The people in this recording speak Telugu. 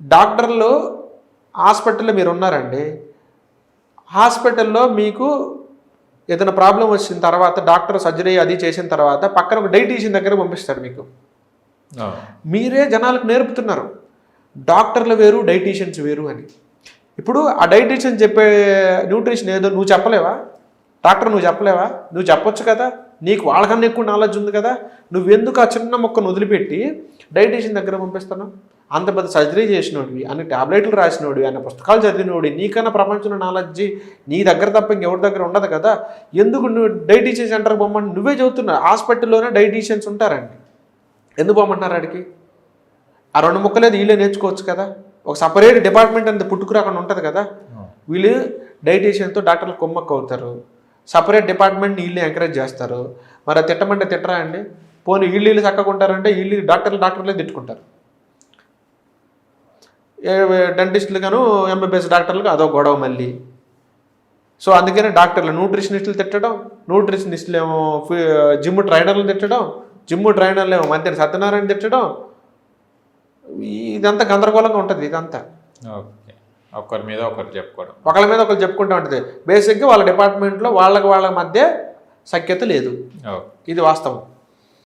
డాక్టర్లు హాస్పిటల్లో మీరు ఉన్నారండి. హాస్పిటల్లో మీకు ఏదైనా ప్రాబ్లం వచ్చిన తర్వాత డాక్టర్ సర్జరీ అది చేసిన తర్వాత పక్కన ఒక డైటీషియన్ దగ్గర పంపిస్తాడు మీకు. మీరే జనాలకు నేర్పుతున్నారు. డాక్టర్లు వేరు డైటీషియన్స్ వేరు అని. ఇప్పుడు ఆ డైటీషియన్ చెప్పే న్యూట్రిషన్ ఏదో నువ్వు చెప్పలేవా? డాక్టర్ నువ్వు చెప్పలేవా? నువ్వు చెప్పొచ్చు కదా? నీకు వాళ్ళకన్నా ఎక్కువ నాలెడ్జ్ ఉంది కదా నువ్వెందుకు ఆ చిన్న మొక్కను వదిలిపెట్టి డైటీషియన్ దగ్గర పంపిస్తున్నావు? అంత పెద్ద సర్జరీ చేసినోడివి అన్ని టాబ్లెట్లు రాసినోడివి అన్న పుస్తకాలు చదివినోడి నీకన్నా ప్రపంచంలో నాలెడ్జి నీ దగ్గర తప్ప ఇంకెవరి దగ్గర ఉండదు కదా? ఎందుకు నువ్వు డైటీషియన్ సెంటర్కి పొమ్మని నువ్వే చదువుతున్నావు. హాస్పిటల్లోనే డైటీషియన్స్ ఉంటారండి. ఎందుకు పోమంటున్నారు ఆడికి? ఆ రెండు ముక్కలేదు వీళ్ళే నేర్చుకోవచ్చు కదా? ఒక సపరేట్ డిపార్ట్మెంట్ అనేది పుట్టుకురాకుండా ఉంటుంది కదా? వీళ్ళు డైటీషియన్తో డాక్టర్లు కొమ్మక్క అవుతారు సపరేట్ డిపార్ట్మెంట్ ఇల్లు ఎంకరేజ్ చేస్తారు. మరి తిట్టమంటే తిట్టరా అండి? పోనీ వీళ్ళు వీళ్ళు చక్కగా ఉంటారంటే వీళ్ళు డాక్టర్లు డాక్టర్లే తిట్టుకుంటారు. డెంటిస్టులు గాను ఎంబీబీఎస్ డాక్టర్లకు అదో గొడవ మళ్ళీ. సో అందుకనే డాక్టర్లు న్యూట్రిషనిస్టులు తిట్టడం న్యూట్రిషనిస్టులు ఏమో జిమ్ ట్రైనర్లు తిట్టడం జిమ్ ట్రైనర్లు ఏమో మంత్రి సత్యనారాయణ తిట్టడం ఇదంతా గందరగోళంగా ఉంటుంది ఇదంతా. ఓకే. ఒకరి మీద ఒకరు చెప్పుకోవడం. ఒకళ్ళ మీద ఒకరు చెప్పుకుంటూ ఉంటుంది. బేసిక్గా వాళ్ళ డిపార్ట్మెంట్లో వాళ్ళకి వాళ్ళ మధ్య సఖ్యత లేదు. ఇది వాస్తవం.